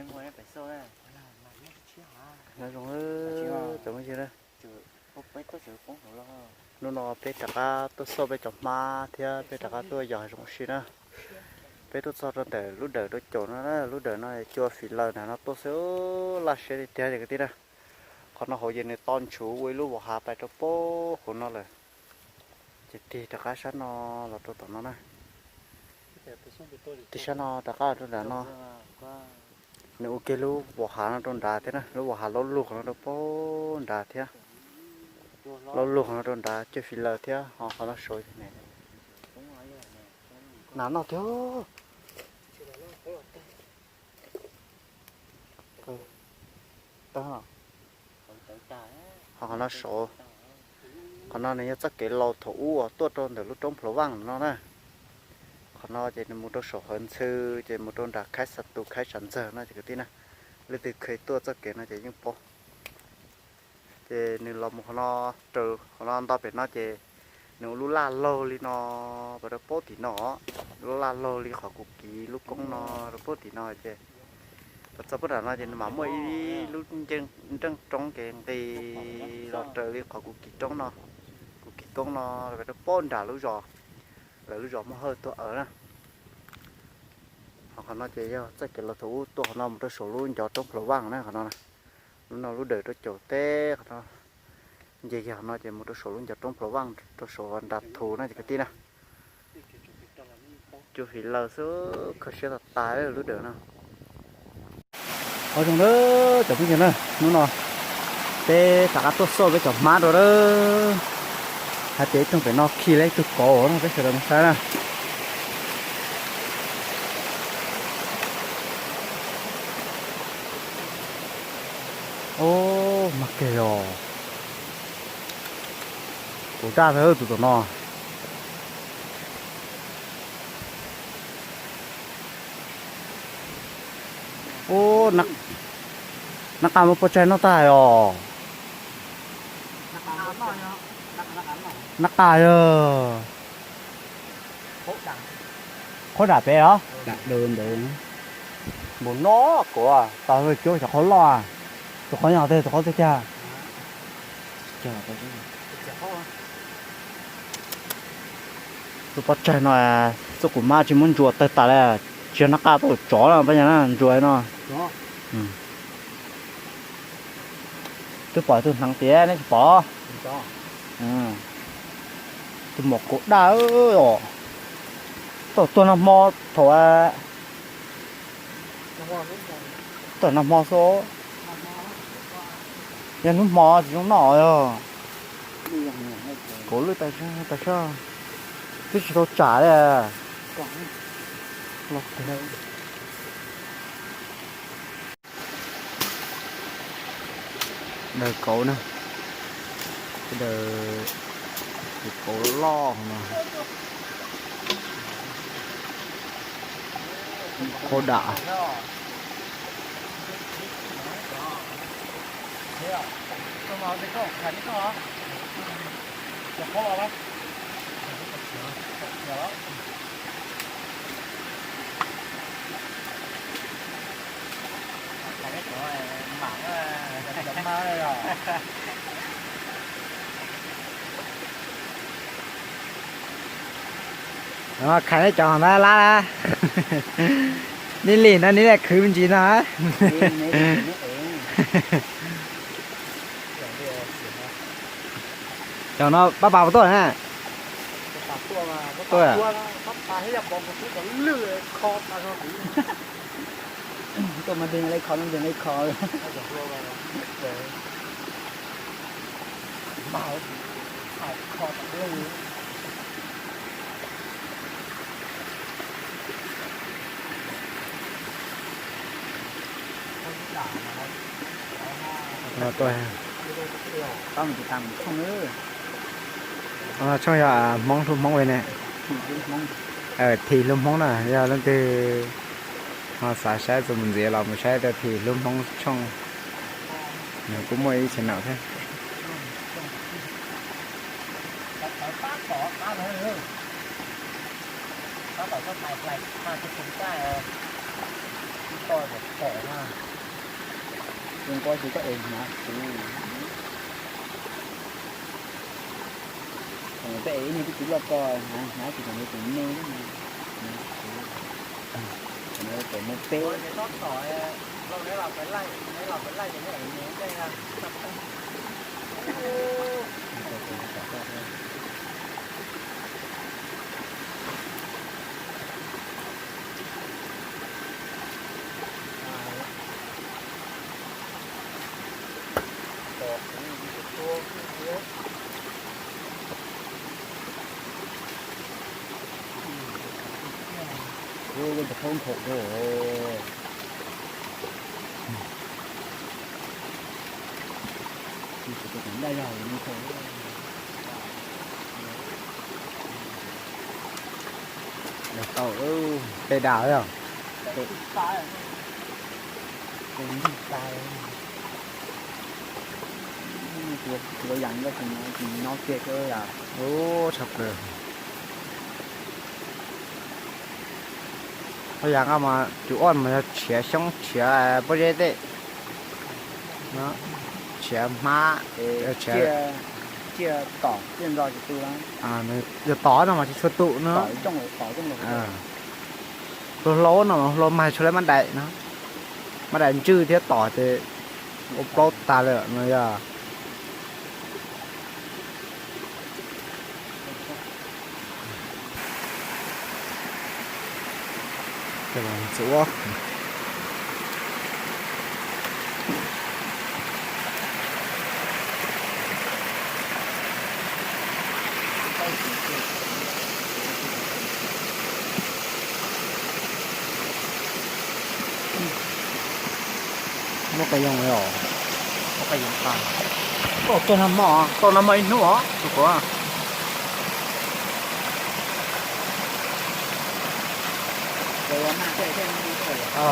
เงไงไปโซ่เได้แล้ตรงเออจต่ไม่ใช่เลยจืดปุ๊บไปก็จืดปุ๊บหัวเรานู่นนอไปตะก้าตัวโซ่ไปจับมาเทียไปตะก้าตัวใหญ่สองชินะไปตัวโซ่ตั้งแต่ลูกเดิอตัวโจนั่นะลูกเดิอน้อยจัวฝีเลราเนี่ยนตัวเสือลาเชดิเทียเด็กที่นะคนเราหัวเย็นในตอนชูไว้ลูกหัวหาไปตัวโป้คนนั่นเลยจิตที่ตะก้าฉันนอเราตัวตัวนั้นนะที่ฉันนอตะก้าตัวเดิอนอ nếu cái lúc bỏ hà nó tròn đá thế nè lúc bỏ hà lỗ luộc nó đâu bỏ đá thế lỗ luộc nó tròn đá chơi phi lờ thế họ họ nó sôi thế này nào nó thế ừ. đó họ nó sôi còn nó này chắc cái lò thủ ở à, tuột tròn để lúc trong phố vàng nó nè nó chỉ một đôi sổ hơn sư chỉ một đôi đã khách sạch tu khách sẵn giờ nó chỉ cái tin à, lấy từ khởi tua cho cái nó chỉ những bộ chỉ nếu làm một nó trừ nó ăn tao biết nó chỉ nếu lúc la lô li nó và đôi bố thì nó lúc la lô li khỏi cục kỳ lúc cũng nó đôi bố thì nó chỉ và sau đó nó chỉ mà mỗi lúc chân chân trong cái thì nó trừ li khỏi cục kỳ trong nó cục kỳ trong nó và đôi bố đã lúc rồi là lúc rồi mới hơi tua ở nè เขาน่าจะยอะจะเกิดเราถูตัวเขานอนตัวสูงุ่นจอตรองเผาว่างนะเขานอนนะนอนรู้เดือดตัวโเต้เขานอาเยี่ยเขานอนจะมุดตัวสูงุ่นจอตรองเผาว่างตัวสูรันดับถูน่าจะกตีนะจู่ฝีเราซื้อเขาเชื่อตายเลยรู้เดือดนะเอาจังเลยจับพี่เงินนะน่นเต้สากตัวสูงไปจัดมาดเลยฮัตเต้ต้องไปนอกขี้เล็กตัวโก้นะไปเสร็จแล้วใช่ไหเけどお茶さうととなおーな仲間ぽちゃのたโ仲よเขาดับไปเหรอดับเดิมเดิมหมุนนอกกว่าตอนไปช่วยเขาน้อตัวเขาอยากได้ตัวเขาจะ tụi bắt chạy nó tụi cũng ma chỉ muốn chuột tới tả là chưa nó cá tụi chó là bây giờ nó chuột nó tụi bỏ tụi thằng tía nó bỏ tụi một cột đá ơi tụi tụi nó mò thổi tụi nó mò số giờ nó mò thì nó nổi rồi cố lên tại sao tại sao cái chỉ tao trả đây à lọc từ đâu đời cổ nè cái đời cái cổ lo mà khô đã ยอ่ต้องมาเด็กก็แขนก็เหรอจะพอแล้เดี๋ยวแล้วแขนไม่หมังจะมาเลยอ่ะแล้วใครได้จองได้ละนะนี่หลินอันนี้แหละคือจริงนะ cho n น bắt vào tôi ปากตัวมาตัวตัวาปลาให้ยับบองกเลื่อคอปลาตัวมาดึงอะไรคอมันดึงอะไรคอเลยถ้าจะตัวาคอตัดเื่องนี้ตัวต้องติดตามช่องนอช่องยามองทุ่มมองไว้เนี่ยเออทีลุ่มมองน่ะยาลุ่มตีาสาใช้สมุนไสีเราไม่ใช้แต่ทีลุ่มมองช่องเนี่ยกูไม่ชนะแค่ต่อแบบต่อมาเป็นก้อยคือก็เองนะต่เอ้ยนี่คือต่าก็หนหาสิ่งนี้ถึงเน่เราแต่ไม่เป๊ะเราชอบต่อยเราได้หลับไปไล่ได้หลับไปไล่อย่างนี้อย่นี้ใช่ไห้ครับโอ้ยจะพ้นขกด้วยคือจะเป็นไ่้ยาวมีโซ่เต่เออเตะดาวเหรอเตะดายเตะตายตัวตัวใหญ่ก็ถึงนะถึงน็อตเก็ตเลยอ่ะโอ้ชอบเลยพยายามเอามาจุอ่อนมาเฉียช่องเฉียไม่ได้เตะเนาะเฉียม้าเฉียเฉียต่อเรียนรอจุดตัวอ่าเนี่ยจะต่อหน่อมาที่ชุดตุเนาะต่อจ้องเลยต่อจ้องเลยอ่าเราล้อหน่อเรามาช่วยมันได้เนาะมาได้ชื่อที่ต่อเตะอบโตตาเลยเนาะกำลังว่าไมไปยังไม่ออไปยังตายโอ้นจ้ทำหมอตอนน้ำไมหนูอ๋อถูกปะอ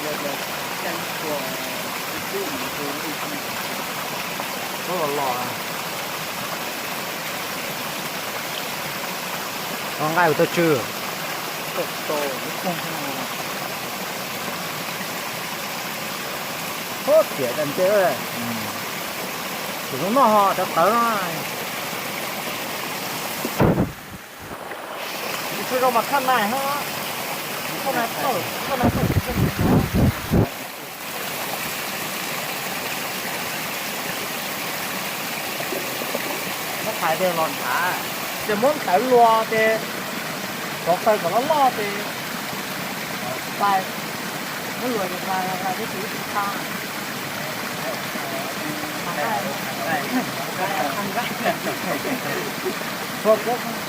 เดี๋กันตัวตู้หมูอีกก็หล่อๆน้งไอ้ตัวชื่อเติโตไม่คงทำงานโคตรเสียดันเจ้เลยถึงมาห่อจะเต๋อหน่อยช่วยเรามาขั้นหน้าฮะเขาขายเดลอนขาเดมอนขายลัวเดสอกไฟกับล้อล่อเดไปไม่รวยกันมาเราที่ซื้อถินข้าทำได้ทำได้พทกพวก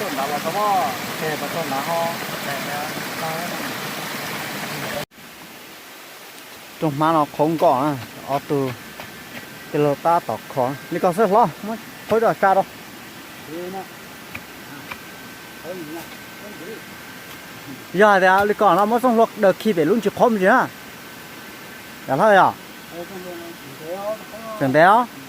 chúng mà nó không có ở từ cái lô ta tọt khó đi có sức lo mới thôi rồi xa đâu giờ thì đi còn nó mới xong luật được khi về luôn chịu không gì á dạ thôi à chuẩn béo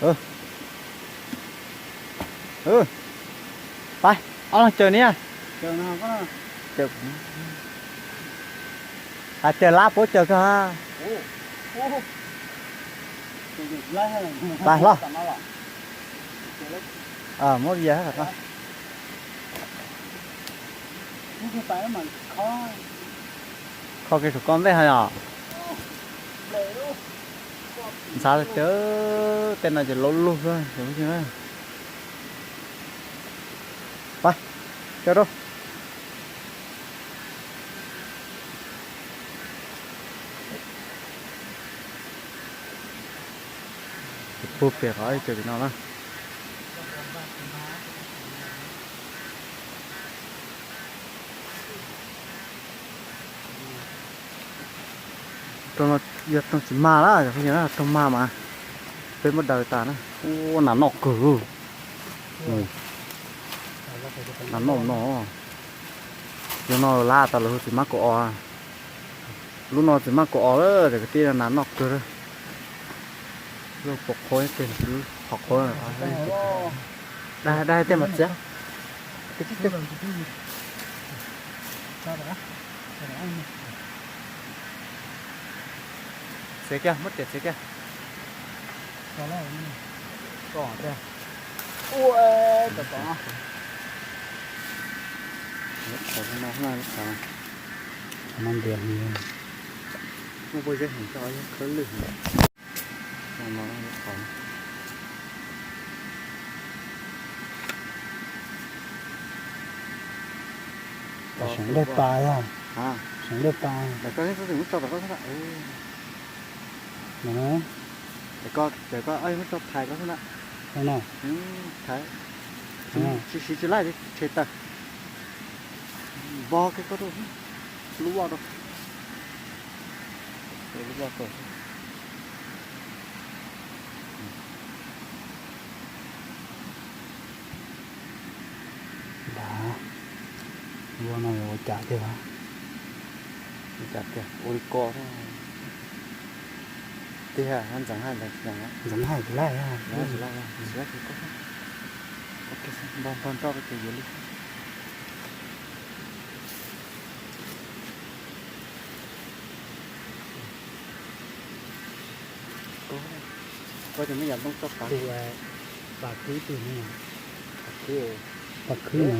เออเออไปเอาลองเจอเนี่ยเจอหน้าก็เจออาเจอลาปุ๊บเจอก็โอ้โหไปล่ะอ่าหมดเยอะครับนี่คือไปแล้วมันคอคอกี่ถุงก้อนได้ไหมอ่ะ sao thì chớ tên là chỉ lún luôn thôi đúng chưa ba cho đâu búp bè khỏi chừng nào đó Don't giờ tông chỉ ma đó giờ bây giờ là tông ma mà bên một đời ta nó ô nắn nó cử nắn nó nó giờ nó la ta là chỉ mắc cổ lúc nó chỉ mắc cổ đó để cái tiền nắn nó cử đó lúc bọc khối tiền cứ học khối này đây đây tên mặt chứ cái chiếc tên mặt chứ เียแกมดเจ็ดเสีแก่อนแล้วก่อนแก่โอ้ยตัวต่อขอข้างนอาข้างในข้างมันเดือดนี่มันไปจะเห็นจอยเคลื่อนหรือมามาของฉันได้ปลาอ่ะฉันได้ปลาแต่ก็งต้องถึงมุดจอแต่ก็เท่ได้นะแต่ก็แต่ก็เอ้ยไมันอะถ่ายก็แล้วนะนั่นน่ะอืมถ่ายชิชิชิไล่ดิเฉยตาบอกก็รู้รู้ว่ารู้รู้ว่าก็ด่าวัวหน่อยโอจ่าเดี๋ยวจ่จัดี๋ยวโอริโกใช่ไหมีย对呀，俺น还ัง啊。咱还不来呀？不来不来呀？不来就搞。OK，帮帮到个ล里。ก็จะไม่อยากต้องตกอลากตัวปากคือตัวนี้ปากคือปากคือไหน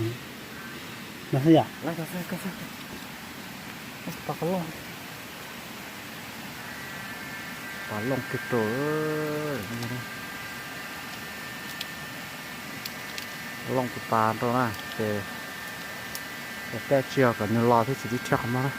นะฮะอยากแล้วก็ใส่ก็ใส่ปากก็ลงปลาลงติดตัวลงกิปลาตัวนะเจแต่เชียวกับนิลอที่สุดที่เชียวมาแล้ว